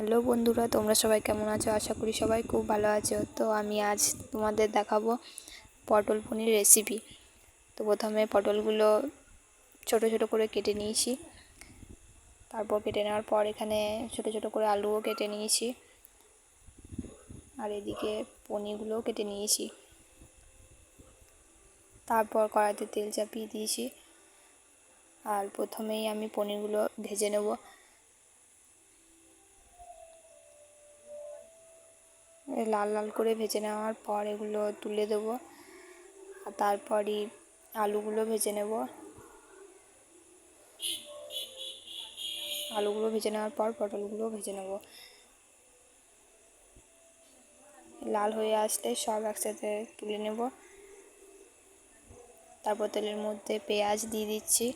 Hello বন্ধুরা, তোমরা সবাই কেমন আছো? আশা করি সবাই খুব ভালো আছো। তো আমি আজ তোমাদের দেখাবো পটল পনির রেসিপি তো প্রথমে পটলগুলো ছোট ছোট করে কেটে নিয়েছি। তারপর কেটে নেওয়ার পর এখানে ছোট ছোট করে আলুও কেটে নিয়েছি। আর এদিকে পনিরগুলোও কেটে নিয়েছি। তারপর কড়াইতে তেল চাপিয়ে দিয়েছি। আর প্রথমেই আমি পনিরগুলো ভেজে নেব। লাল লাল করে ভেজে নেওয়ার পর এগুলো তুলে দেবো। আর তারপরই আলুগুলো ভেজে নেব। আলুগুলো ভেজে নেওয়ার পর পটলগুলো ভেজে নেব। লাল হয়ে আসলে সব একসাথে তুলে নেব। তারপর তেলের মধ্যে পেঁয়াজ দিয়ে দিচ্ছি।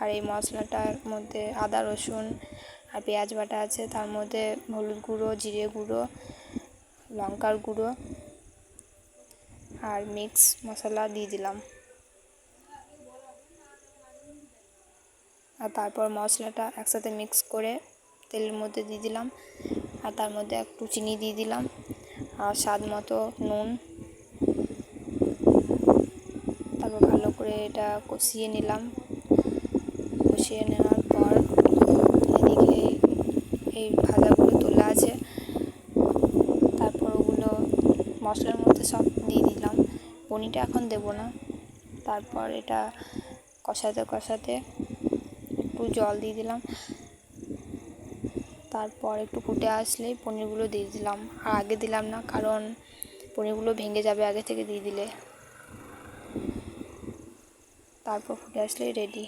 আর এই মশলাটার মধ্যে আদা রসুন আর পেঁয়াজ বাটা আছে, তার মধ্যে হলুদ গুঁড়ো, জিরে গুঁড়ো, লঙ্কার গুঁড়ো আর মিক্স মশলা দিয়ে দিলাম। আর তারপর মশলাটা একসাথে মিক্স করে তেলের মধ্যে দিয়ে দিলাম। আর তার মধ্যে একটু চিনি দিয়ে দিলাম। আর স্বাদ মতো নুন। তারপর ভালো করে এটা কষিয়ে নিলাম। কষিয়ে নেওয়ার পর এদিকে এই ভাজাগুলো তোলা আছে। তারপর ওগুলো মশলার মধ্যে সব দিয়ে দিলাম। পনিরটা এখন দেবো না। তারপর এটা কষাতে কষাতে একটু জল দিয়ে দিলাম। তারপর একটু ফুটে আসলেই পনিরগুলো দিয়ে দিলাম। আর আগে দিলাম না, কারণ পনিরগুলো ভেঙে যাবে আগে থেকে দিয়ে দিলে। তারপর ফুটে আসলেই রেডি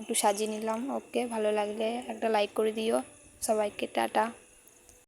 একটু সাজিয়ে নিলাম। ওকে, ভালো লাগলে একটা লাইক করে দিও। সবাইকে, টাটা।